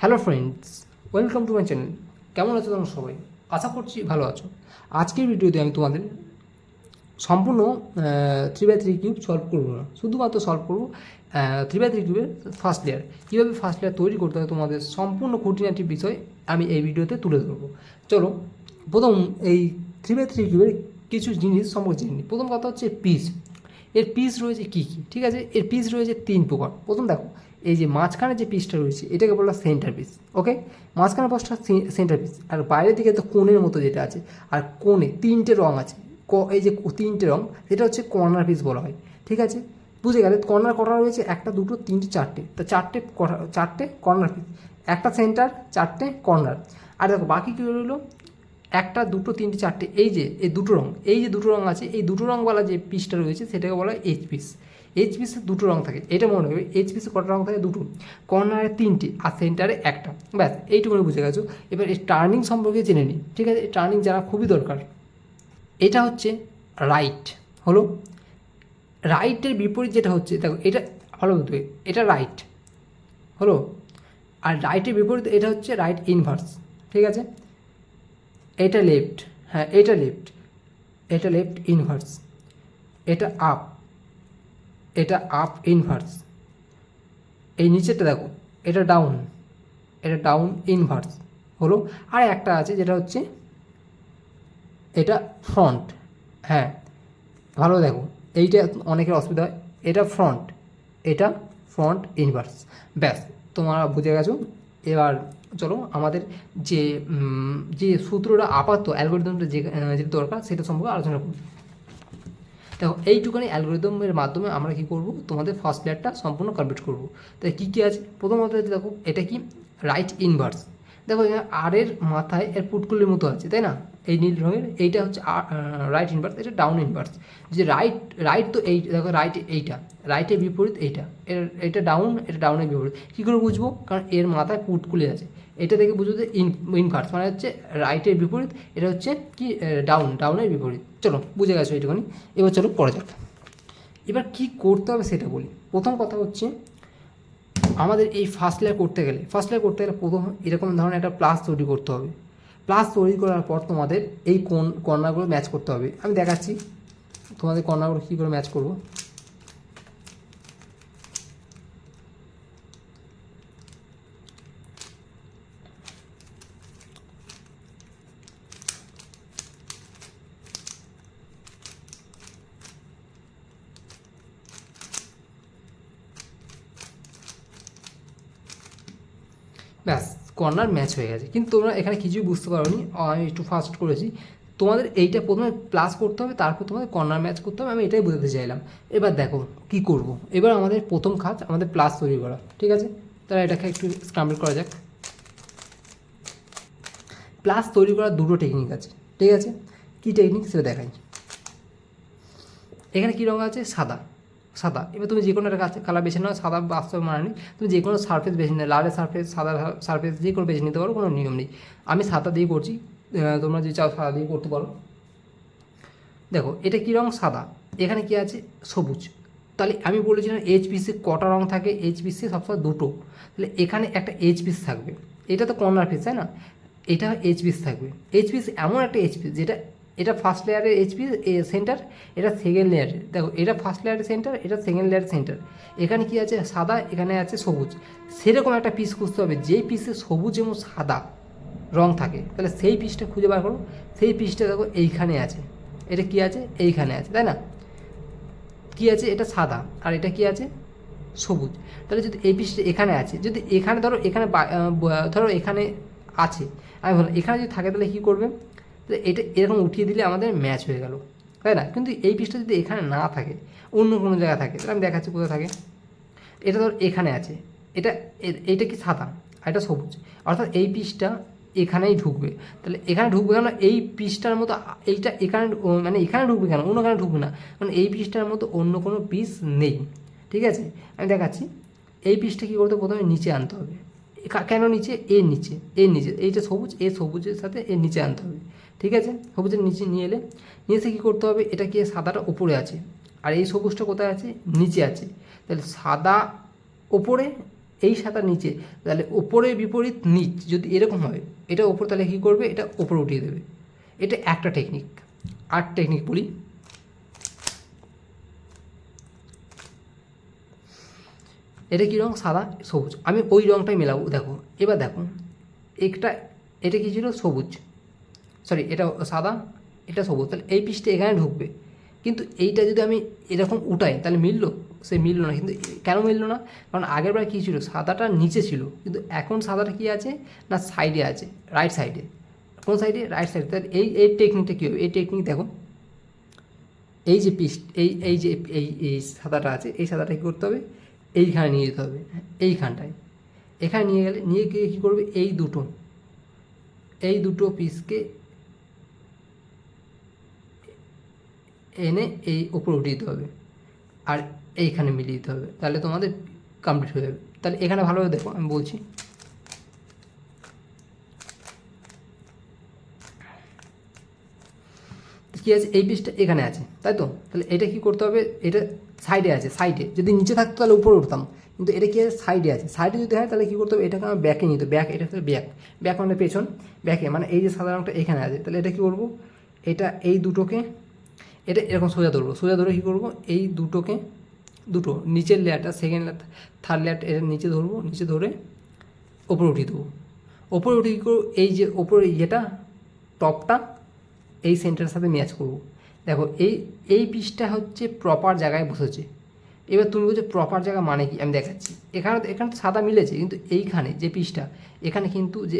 Hello friends welcome to my channel কেমন আছো তোমরা সবাই? আশা করছি ভালো আছো। আজকের ভিডিওতে আমি তোমাদের সম্পূর্ণ three by three cube solve করব না। শুধুমাত্র সলভ করব থ্রি বাই থ্রি কিউবের ফার্স্ট লেয়ার কীভাবে ফার্স্ট লেয়ার তৈরি করতে হয় তোমাদের সম্পূর্ণ খুঁটিনাটি বিষয় আমি এই ভিডিওতে তুলে ধরবো। চলো, প্রথম এই থ্রি বাই থ্রি কিউবের কিছু জিনিস সম্পর্কে জেনে নিই। প্রথম কথা হচ্ছে পিস এর পিস রয়েছে কী কী? ঠিক আছে? এর পিস রয়েছে তিন প্রকার। প্রথম দেখো এই যে মাঝখানে যে পিসটা রয়েছে, এটাকে বলা সেন্টার পিস ওকে মাঝখানে পাশটা সেন্টার পিস আর বাইরের দিকে তো কোণের মতো যেটা আছে, আর কোণে তিনটে রং আছে, ক- এই যে তিনটে রং, সেটা হচ্ছে কর্নার পিস বলা হয়, ঠিক আছে? বুঝে গেলে কর্নার কটা রয়েছে? একটা, দুটো, তিনটে, চারটে, তা চারটে চারটে কর্নার পিস একটা সেন্টার চারটে কর্নার আর দেখো বাকি কী রইল? একটা, দুটো, তিনটে, চারটে, এই যে, এই দুটো রং, এই যে দুটো রং আছে, এই দুটো রংওয়ালা যে পিসটা রয়েছে, সেটাকে বলা হয় এইচ পিস এইচ পিসে দুটো রং থাকে, এটা মনে রাখবে এইচ পিসে কটা রং থাকে? দুটো। কর্নারে তিনটি আর সেন্টারে একটা। ব্যাস, এইটুকুনি বুঝে গেছো। এবার এই টার্নিং সম্পর্কে জেনে নিই, ঠিক আছে? এই টার্নিং জানা খুবই দরকার। এটা হচ্ছে রাইট, হলো? রাইটের বিপরীত যেটা হচ্ছে, দেখো, এটা ভালো বুঝবে এটা রাইট, হলো? আর রাইটের বিপরীত এটা হচ্ছে রাইট ইনভার্স, ঠিক আছে? এটা লেফট হ্যাঁ এটা লেফট এটা লেফট ইনভার্স, এটা আপ। এটা আপ ইনভার্স এই নিচেরটা দেখো, এটা ডাউন এটা ডাউন ইনভার্স হলো, আর একটা আছে যেটা হচ্ছে, এটা ফ্রন্ট হ্যাঁ ভালো দেখো, এইটা অনেকের অসুবিধা হয়। এটা ফ্রন্ট এটা ফ্রন্ট ইনভার্স ব্যাস, তোমরা বুঝে গেছো? এবার চলো, আমাদের যে যে সূত্রটা আপাতত অ্যালগোরিদমটা যে যেটা দরকার, সেটা সম্পর্কে আলোচনা করব দেখো এইটুখানি অ্যালগোরিদমের মাধ্যমে আমরা কি করব? তোমাদের ফার্স্ট লেয়ারটা সম্পূর্ণ কমপ্লিট করব। তাই কী কী আছে? প্রথমত দেখো, এটা কি? রাইট ইনভার্স দেখো আর এর মাথায় এর পুটকুলির মতো আছে, তাই না? এই নীল রঙের, এইটা হচ্ছে রাইট ইনভার্স এটা ডাউন ইনভার্স যে রাইট রাইট তো এই, দেখো রাইট এইটা রাইটের বিপরীত এইটা। এর, এটা ডাউন এটা ডাউনের বিপরীত। কী করে বুঝব? কারণ এর মাথায় পুটকুলি আছে। এটা দেখে বুঝব যে ইন ইনভার্স মানে হচ্ছে রাইটের বিপরীত, এটা হচ্ছে কি ডাউন ডাউনের বিপরীত। চলো, বুঝে গেছো এইটুখানি? এবার চলো পড়া যাক। এবার কি করতে হবে সেটা বলি। প্রথম কথা হচ্ছে, আমাদের এই ফার্স্ট লেয়ার করতে গেলে ফার্স্ট লেয়ার করতে গেলে প্রথম এরকম ধরনের একটা প্লাস তৈরি করতে হবে। প্লাস তৈরি করার পর তোমাদের এই কোন, কর্নারগুলো ম্যাচ করতে হবে। আমি দেখাচ্ছি, তোমাদের কর্নারগুলো কী করে ম্যাচ করব ব্যাস কর্নার ম্যাচ হয়ে গেছে। কিন্তু তোমরা এখানে কিছুই বুঝতে পারোনি। আমি একটু ফাস্ট করেছি। তোমাদের এইটা প্রথমে প্লাস করতে হবে, তারপর তোমাদের কর্নার ম্যাচ করতে হবে। আমি এটাই বোঝাতে চাইলাম। এবার দেখো কি করব। এবার আমাদের প্রথম কাজ, আমাদের প্লাস তৈরি করা। ঠিক আছে? তাহলে এটাকে একটু স্ক্রাম্বল করা যাক। প্লাস তৈরি করার দুটো টেকনিক আছে। ঠিক আছে? কী টেকনিক সেটা দেখাই। এখানে কী রঙ আছে? সাদা। সাদা। এবার তুমি যে কোনো একটা কালার বেছে নাও, সাদা বাস্তবে মানে নেই তুমি যে কোনো সারফেস বেছে নেই লালের সারফেস সাদা সারফেস যে কোনো বেছে নিতে পারো, কোনো নিয়ম নেই। আমি সাদা দিয়ে করছি তোমরা যদি চাও সাদা দিয়ে করতে পারো। দেখো, এটা কী রঙ সাদা। এখানে কি আছে? সবুজ। তাহলে আমি বলেছিলাম এইচ পিসে কটা রঙ থাকে? এইচ পিসে সবসময় দুটো। তাহলে এখানে একটা এইচ পিস থাকবে। এটা তো কর্নার পিস তাই না? এটা এইচ পিস থাকবে। এইচ পিস এমন একটা এইচ পিস যেটা এটা ফার্স্ট লেয়ারের এইচ পিস সেন্টার এটা সেকেন্ড লেয়ারের দেখো, এটা ফার্স্ট লেয়ারের সেন্টার এটা সেকেন্ড লেয়ারের সেন্টার এখানে কি আছে? সাদা, এখানে আছে সবুজ। সেরকম একটা পিস খুঁজতে হবে। যেই পিসে সবুজ এবং সাদা রং থাকে, তাহলে সেই পিসটা খুঁজে বার করো। সেই পিসটা দেখো এইখানে আছে। এটা কি আছে? এইখানে আছে, তাই না? কি আছে? এটা সাদা। আর এটা কি আছে? সবুজ। তাহলে যদি এই পিসটা এখানে আছে, যদি এখানে ধরো এখানে ধরো এখানে আছে। আমি বললাম, এখানে যদি থাকে, তাহলে কী করবে? তাহলে এটা এরকম উঠিয়ে দিলে আমাদের ম্যাচ হয়ে গেল। তাই না? কিন্তু এই পিসটা যদি এখানে না থাকে, অন্য কোনো জায়গায় থাকে, তাহলে আমি দেখাচ্ছি কোথায় থাকে। এটা ধর এখানে আছে। এটা এইটা কি সাদা? আর এটা সবুজ। অর্থাৎ এই পিসটা এখানেই ঢুকবে। তাহলে এখানে ঢুকবে কেন? এই পিসটার মতো এইটা এখানে মানে এখানে ঢুকবে কেন? অন্য এখানে ঢুকবে না? কারণ এই পিসটার মতো অন্য কোনো পিস নেই। ঠিক আছে? আমি দেখাচ্ছি। এই পিসটা কী করতে প্রথমে নিচে আনতে হবে। কেন নিচে? এর নিচে। এর নিচে। এইটা সবুজ, এ সবুজের সাথে এর নিচে আনতে হবে। ঠিক আছে? সবুজের নিচে নিয়ে এলে, নিয়ে এসে কী করতে হবে? এটা কি সাদাটা উপরে আছে? আর এই সবুজটা কোথায় আছে? নিচে আছে। তাহলে সাদা ওপরে এই সাদা নিচে। তাহলে ওপরে বিপরীত নিচ যদি এরকম হয়, এটা ওপর তাহলে কী করবে? এটা ওপরে উঠিয়ে দেবে। এটা একটা টেকনিক আর্ট টেকনিক বলি। এটা কী রং? সাদা, সবুজ। আমি ওই রংটাই মেলাবো। দেখো, এবার দেখো, একটা, এটা কী ছিল? সবুজ। সরি এটা সাদা, এটা সবুজ। তাহলে এই পিসটা এখানে ঢুকবে। কিন্তু এইটা যদি আমি এরকম উঠাই, তাহলে মিললো? সে মিললো না। কিন্তু কেন মিললো না? কারণ আগের বার কী ছিল? সাদাটা নিচে ছিল। কিন্তু এখন সাদাটা কী আছে? না, সাইডে আছে। রাইট সাইডে কোন সাইডে রাইট সাইডে তাহলে এই এই টেকনিকটা কী হবে? এই টেকনিক দেখো। এই যে পিস এই এই যে, এই এই সাদাটা আছে, এই সাদাটা কী করতে হবে? এইখানে নিয়ে যেতে হবে। এইখানটায়। এখানে নিয়ে গেলে, নিয়ে গিয়ে কী করবে? এই দুটো এই দুটো পিসকে এনে এই উপরে উঠিয়ে দিতে হবে। আর এইখানে মিলিয়ে দিতে হবে। তাহলে তোমাদের কমপ্লিট হয়ে যাবে। তাহলে এখানে ভালোভাবে দেখো, আমি বলছি। কী আছে? এই পিসটা এখানে আছে, তাই তো? তাহলে এটা কি করতে হবে? এটা সাইডে আছে সাইডে যদি নিচে থাকতো তাহলে উপরে উঠতাম। কিন্তু এটা কি আছে? সাইডে আছে। সাইডে যদি হয় তাহলে কী করতে হবে? এটাকে আমার ব্যাকে নিতে ব্যাক এটা হচ্ছে ব্যাক ব্যাক মানে পেছন। ব্যাকে মানে এই যে সাদা রঙটা এখানে আছে। তাহলে এটা কী করব? এটা এই দুটোকে এটা এরকম সোজা ধরবো, সোজা ধরে কী করব? এই দুটোকে, দুটো, নিচের লেয়ারটা সেকেন্ড লেয়ার থার্ড লেয়ারটা এটা নিচে ধরবো, নিচে ধরে ওপরে উঠিয়ে দেবো। ওপরে উঠিয়ে কী করব? এই যে ওপরে ইয়েটা, টপটা, এই সেন্টারের সাথে ম্যাচ করব। দেখো, এই এই পিসটা হচ্ছে প্রপার জায়গায় বসেছে। এবার তুমি বলছো প্রপার জায়গা মানে কি? আমি দেখাচ্ছি। এখানে তো এখানে তো সাদা মিলেছে, কিন্তু এইখানে যে পিসটা এখানে কিন্তু যে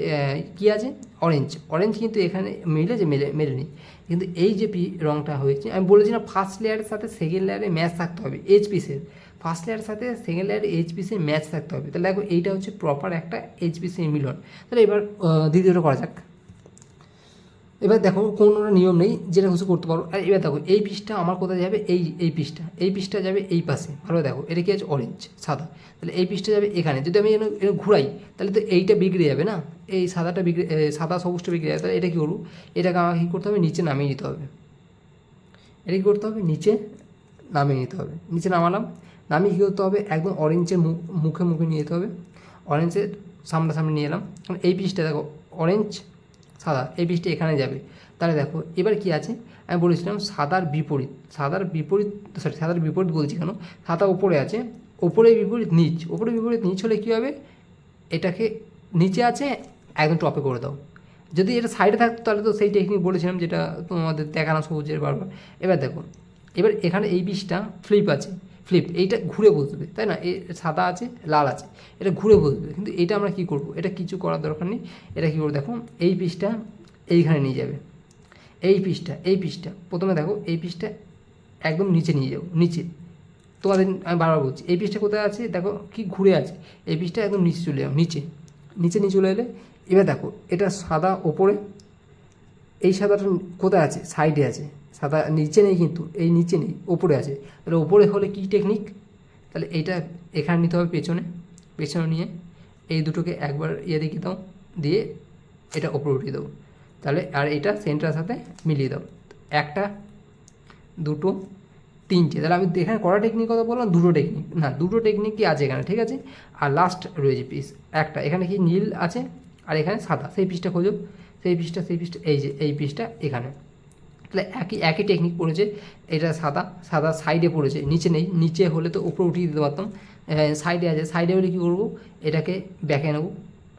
কী আছে? অরেঞ্জ অরেঞ্জ কিন্তু এখানে মিলেছে মেলে মেলেনি কিন্তু এই যে পি রঙটা হয়েছে, আমি বলেছি না ফার্স্ট লেয়ারের সাথে সেকেন্ড লেয়ারে ম্যাচ থাকতে হবে এইচ পিসের ফার্স্ট লেয়ারের সাথে সেকেন্ড লেয়ারে এইচ পিসের ম্যাচ থাকতে হবে। তাহলে দেখো এইটা হচ্ছে প্রপার একটা এইচ পিসের মিলন। তাহলে এবার দ্বিতীয়টা করা যাক। এবার দেখো কোনো নিয়ম নেই, যেটা খুশি করতে পারো। আর এবার দেখো, এই পিসটা আমার কোথায় যাবে? এই এই পিসটা। এই পিসটা যাবে এই পাশে। ভালো দেখো, এটা কি আছে? অরেঞ্জ সাদা। তাহলে এই পিসটা যাবে এখানে। যদি আমি এখানে ঘুরাই, তাহলে তো এইটা বিগড়ে যাবে না? এই সাদাটা বিগড়ে সাদা সবুজটা বিগড়ে যাবে। তাহলে এটা কী করব? এটাকে আমাকে কী করতে হবে? নিচে নামিয়ে নিতে হবে। এটা কী করতে হবে? নিচে নামিয়ে নিতে হবে। নিচে নামালাম। নামিয়ে কী করতে হবে? একদম অরেঞ্জের মুখ মুখে মুখে নিয়ে যেতে হবে। অরেঞ্জের সামনাসামনি নিয়ে এলাম। এই পিসটা দেখো অরেঞ্জ সাদা, এই পিসটা এখানে যাবে। তাহলে দেখো, এবার কি আছে? আমি বলেছিলাম সাদার বিপরীত সাদার বিপরীত সরি সাদার বিপরীত বলছি কেন? সাদা ওপরে আছে ওপরে বিপরীত নিচ। ওপরে বিপরীত নিচ হলে কী হবে? এটাকে নিচে আছে, একদম টপে করে দাও। যদি এটা সাইডে থাকতো, তাহলে তো সেই টেকনিক বলেছিলাম যেটা তোমাদের দেখানো সবুজের বারবার। এবার দেখো, এবার এখানে এই বিষটা ফ্লিপ আছে। ফ্লিপ এইটা ঘুরে বসবে, তাই না? এ সাদা আছে, লাল আছে, এটা ঘুরে বসবে। কিন্তু এটা আমরা কি করব? এটা কিছু করার দরকার নেই। এটা কী করব? দেখো, এই পিসটা এইখানে নিয়ে যাবে। এই পিসটা এই পিসটা প্রথমে দেখো, এই পিসটা একদম নিচে নিয়ে যাব, নিচে। তোমাদের, আমি বারবার বলছি, এই পিসটা কোথায় আছে? দেখো, কি ঘুরে আছে? এই পিসটা একদম নিচে চলে যাও নিচে। নিচে নিয়ে চলে এলে, এবার দেখো, এটা সাদা ওপরে, এই সাদাটা কোথায় আছে? সাইডে আছে। সাদা নিচে নেই কিন্তু, এই নিচে নেই, ওপরে আছে। তাহলে ওপরে হলে কী টেকনিক তাহলে এইটা এখানে নিতে হবে পেছনে পেছনে নিয়ে এই দুটোকে একবার ইয়ে দিয়ে দাও, দিয়ে এটা ওপরে উঠিয়ে দেবো তাহলে আর এটা সেন্টারের সাথে মিলিয়ে দাও। একটা, দুটো, তিনটে। তাহলে আমি এখানে কটা টেকনিক কথা বললাম? দুটো টেকনিক না, দুটো টেকনিকই আছে এখানে, ঠিক আছে? আর লাস্ট রয়েছে পিস একটা, এখানে কি নীল আছে, আর এখানে সাদা। সেই পিসটা খোঁজো। সেই পিসটা সেই পিসটা এই যে, এই পিসটা এখানে। তাহলে একই একই টেকনিক পড়েছে। এটা সাদা সাদা সাইডে পড়েছে। নিচে নেই। নিচে হলে তো উপরে উঠিয়ে দিতে পারতাম। সাইডে আছে। সাইডে হলে কী করব? এটাকে ব্যাকে নেব।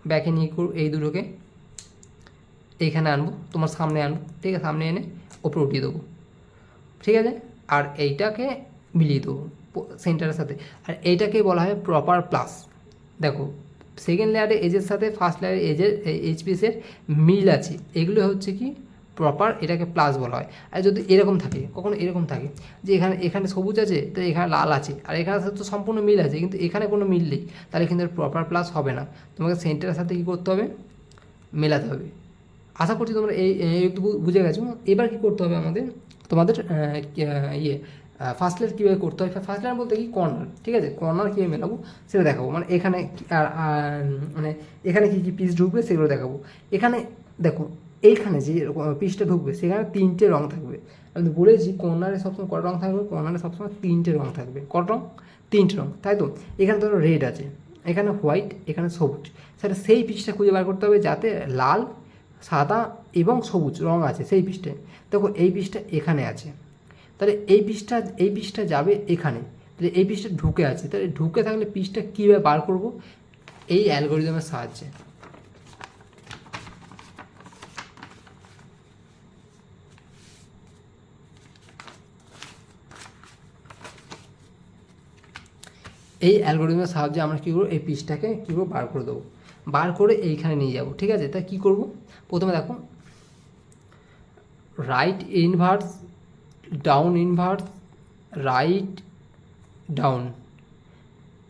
ব্যাকে নিয়ে করব এই দুটোকে এইখানে আনব। তোমার সামনে আনব। ঠিক আছে? সামনে এনে ওপরে উঠিয়ে দেবো। ঠিক আছে? আর এইটাকে মিলিয়ে দেবো সেন্টারের সাথে। আর এইটাকে বলা হয় প্রপার প্লাস দেখো সেকেন্ড লেয়ারে এজের সাথে ফার্স্ট লেয়ারে এজের এইচপিএসের মিল আছে। এগুলো হচ্ছে কি? প্রপার এটাকে প্লাস বলা হয়। আর যদি এরকম থাকে কখনো এরকম থাকে যে এখানে এখানে সবুজ আছে তো এখানে লাল আছে আর এখানে তো সম্পূর্ণ মিল আছে কিন্তু এখানে কোনো মিল নেই তাহলে কিন্তু প্রপার প্লাস হবে না। তোমাকে সেন্টারের সাথে কী করতে হবে? মেলাতে হবে। আশা করছি তোমরা এই একটু বুঝে গেছো। এবার কি করতে হবে আমাদের? তোমাদের ইয়ে ফার্স্ট লেয়ার কীভাবে করতে হয়? ফার্স্ট লেয়ার বলতে কি কর্নার ঠিক আছে? কর্নার কীভাবে মেলাবো? সেটা দেখাবো। মানে এখানে আর, মানে এখানে কী কী পিস ঢুকবে সেগুলো দেখাবো। এখানে দেখো এইখানে যে পিসটা ঢুকবে, সেখানে তিনটে রং থাকবে। আমি বলেছি, কর্নারে সবসময় কটা রং থাকবে, কর্নারে সবসময় তিনটে রং থাকবে। কটা রং? তিনটে রং। তাই তো? এখানে ধরো রেড আছে, এখানে হোয়াইট এখানে সবুজ। সেটা সেই পিসটা খুঁজে বার করতে হবে যাতে লাল, সাদা এবং সবুজ রং আছে সেই পিসটায় দেখো, এই পিসটা এখানে আছে। তাহলে এই পিসটা এই পিসটা যাবে এখানে। তাহলে এই পিসটা ঢুকে আছে। তাহলে ঢুকে থাকলে পিসটা কীভাবে বার করব? এই অ্যালগোরিদমের সাহায্যে। এই অ্যালগোরিদমের সাহায্যে আমরা কী করব? এই পিসটাকে কী করব? বার করে দেবো। বার করে এইখানে নিয়ে যাব, ঠিক আছে? তা কী করব? প্রথমে দেখো right inverse down inverse right down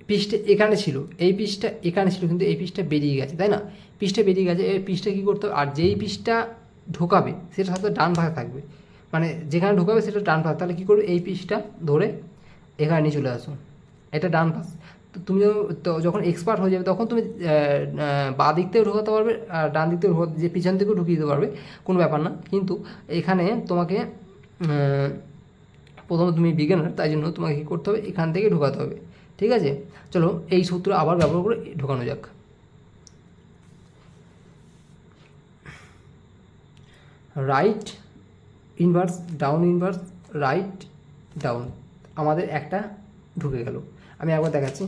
পিসটা এখানে ছিল, এই পিসটা এখানে ছিল, কিন্তু এই পিসটা বেরিয়ে গেছে, তাই না? পিসটা বেরিয়ে গেছে, এই পিসটা কী করতে হবে? আর যেই পিসটা ঢোকাবে, সেটা সাথে ডান ভাগে থাকবে। মানে যেখানে ঢোকাবে, সেটা ডান ভাগ তাহলে কী করবে? এই পিসটা ধরে এখানে নিয়ে চলে আসো এটা ডান পাশ তুমি যখন- এক্সপার্ট হয়ে যাবে, তখন তুমি বা দিক থেকে ঢোকাতে পারবে আর ডান দিক থেকে যে পিছন থেকেও ঢুকিয়ে দিতে পারবে, কোনো ব্যাপার না। কিন্তু এখানে তোমাকে প্রথমে তুমি বিজ্ঞানের তাই জন্য তোমাকে কী করতে হবে? এখান থেকে ঢোকাতে হবে। ঠিক আছে? চলো, এই সূত্র আবার ব্যবহার করে ঢোকানো যাক। Right inverse down inverse right down আমাদের একটা ঢুকে গেল। আমি একবার দেখাচ্ছি।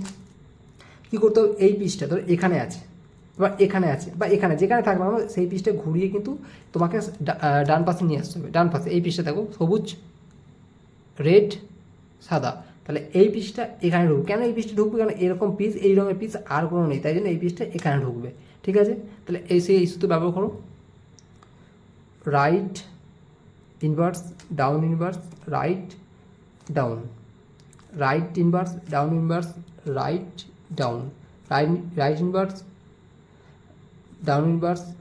কী করতে হবে? এই পিসটা ধর এখানে আছে, বা এখানে আছে, বা এখানে যেখানে থাকবে আমরা সেই পিসটা ঘুরিয়ে কিন্তু তোমাকে ডান পাশে নিয়ে আসতে হবে। ডান পাশে এই পিসটা দেখো, সবুজ, রেড, সাদা। তাহলে এই পিসটা এখানে ঢুকবে। কেন এই পিসটা ঢুকবে? কেন এরকম পিস, এই রঙের পিস আর কোনো নেই। তাই জন্য এই পিসটা এখানে ঢুকবে। ঠিক আছে? তাহলে এই, সেই সূত্র ব্যবহার করো। Right inverse down inverse right down right inverse down inverse right down right right inverse down inverse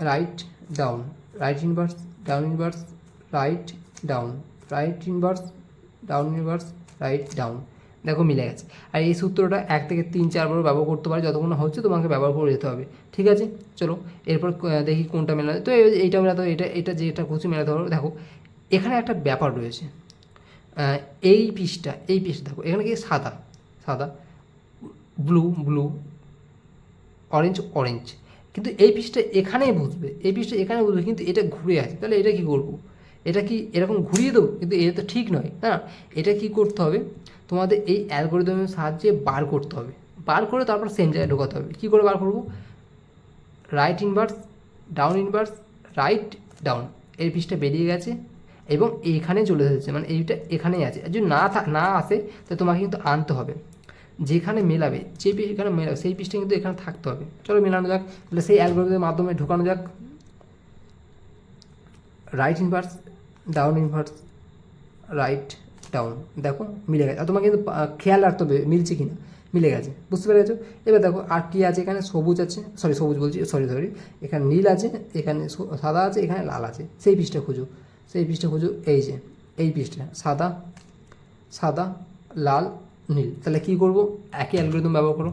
right down right inverse down inverse right down right inverse down inverse right down দেখো মিলে গেছে। আর এই সূত্রটা এক থেকে তিন চারবার ব্যবহার করতে পারে। যতক্ষণ হচ্ছে তোমাকে ব্যবহার করে যেতে হবে। ঠিক আছে? চলো, এরপর দেখি কোনটা মেলাতে তো এই- এইটা মেলাতে এটা এটা যেটা খুশি মেলাতে পারো দেখো। এখানে একটা ব্যাপার রয়েছে। এই পিসটা এই পিসটা দেখো, এখানে কি সাদা সাদা ব্লু ব্লু অরেঞ্জ অরেঞ্জ কিন্তু এই পিসটা এখানেই বুঝবে এই পিসটা এখানে বুঝবে কিন্তু এটা ঘুরে আছে। তাহলে এটা কি করব? এটা কি এরকম ঘুরিয়ে দেবো? কিন্তু এটা তো ঠিক নয়, না? এটা কি করতে হবে? তোমাদের এই অ্যালগোরিদমের সাহায্যে বার করতে হবে। বার করে তারপর সেম জায়গায় ঢোকাতে হবে। কী করে বার করব? Right inverse down inverse right down এই পিসটা বেরিয়ে গেছে। এবং এইখানে চলে এসেছে মানে এইটা এখানেই আছে। যদি না না আসে তাহলে তোমাকে কিন্তু আনতে হবে। যেখানে মেলাবে, যে এখানে মেলাবে, সেই পিসটা কিন্তু এখানে থাকতে হবে। চলো মেলানো যাক, তাহলে সেই অ্যালগোরিদমের মাধ্যমে ঢোকানো যাক। Right inverse down inverse right down দেখো, মিলে গেছে। আর তোমাকে কিন্তু খেয়াল রাখতে হবে, মিলছে কি না মিলে গেছে। বুঝতে পেরেছ? এবার দেখো, আর কী আছে এখানে? সবুজ আছে। সরি সবুজ বলছি সরি সরি এখানে নীল আছে, এখানে সাদা আছে, এখানে লাল আছে। সেই পিসটা খুঁজো। সেই পিসটা খুঁজো, এই যে, এই পিসটা সাদা সাদা, লাল, নীল। তাহলে কী করব? একই অ্যালগোরিদম ব্যবহার করো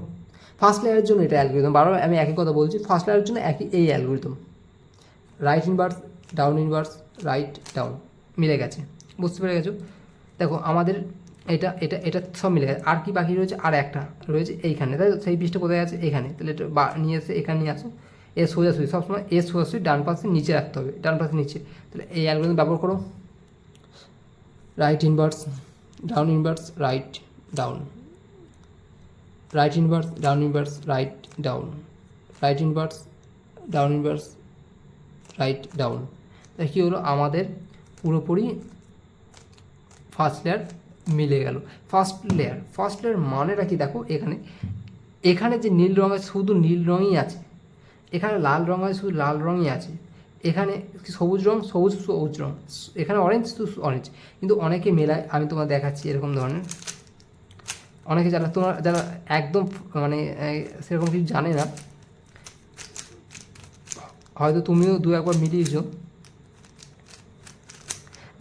ফার্স্ট লেয়ারের জন্য এটা অ্যালগোরিদম বারবার আমি একই কথা বলছি ফার্স্ট লেয়ারের জন্য একই এই algorithm right inverse down inverse right down মিলে গেছে। বুঝতে পেরে গেছো? দেখো, আমাদের এটা এটা এটা সব মিলে গেছে। আর কি বাকি রয়েছে? আর একটা রয়েছে এইখানে। তাই? সেই পিসটা কোথায় আছে? এখানে। তাহলে এটা নিয়ে এসে এখানে নিয়ে আসো। এ সোজাসুজি সবসময় এ সোজাসুজি ডান পাশে নিচে রাখতে হবে। ডান পাশে নিচে। তাহলে এই অ্যালগোরিদম ব্যবহার করো। Right inverse down inverse right down right inverse down inverse right down right inverse down inverse right down তাই কী হলো? আমাদের পুরোপুরি ফার্স্ট লেয়ার মিলে গেল। ফার্স্ট লেয়ার ফার্স্ট লেয়ার মানেটা কি? দেখো এখানে। এখানে যে নীল রঙ আছে শুধু নীল রঙই আছে। এখানে লাল রঙ আছে শুধু লাল রঙই আছে। এখানে সবুজ রং সবুজ সবুজ রং এখানে অরেঞ্জ শুধু অরেঞ্জ কিন্তু অনেকে মেলায়, আমি তোমার দেখাচ্ছি এরকম ধরনের। অনেকে যারা তোমার, যারা একদম মানে সেরকম কিছু জানে না, হয়তো তুমিও দু একবার মিলিয়েছো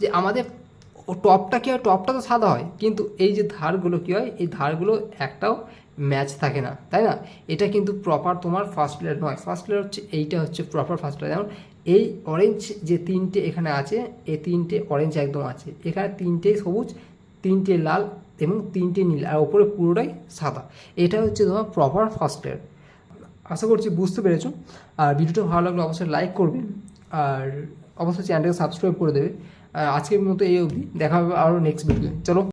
যে আমাদের ও টপটা কী হয়? টপটা তো সাদা হয়। কিন্তু এই যে ধারগুলো কী হয়? এই ধারগুলো একটাও ম্যাচ থাকে না, তাই না? এটা কিন্তু প্রপার তোমার ফার্স্ট লেয়ার নয়। ফার্স্ট প্লেয়ার হচ্ছে, এইটা হচ্ছে প্রপার ফার্স্ট প্লেয়ার যেমন এই অরেঞ্জ যে তিনটে এখানে আছে, এই তিনটে অরেঞ্জ একদম আছে। এখানে তিনটে সবুজ, তিনটে লাল এবং তিনটে নীল। আর ওপরে পুরোটাই সাদা। এটা হচ্ছে তোমার প্রপার ফার্স্ট প্লেয়ার আশা করছি বুঝতে পেরেছ। আর ভিডিওটা ভালো লাগলে অবশ্যই লাইক করবে। আর অবশ্যই চ্যানেলটাকে সাবস্ক্রাইব করে দেবে। আজকের মতো এই অবধি। দেখা হবে আরও নেক্সট ভিডিও চলো।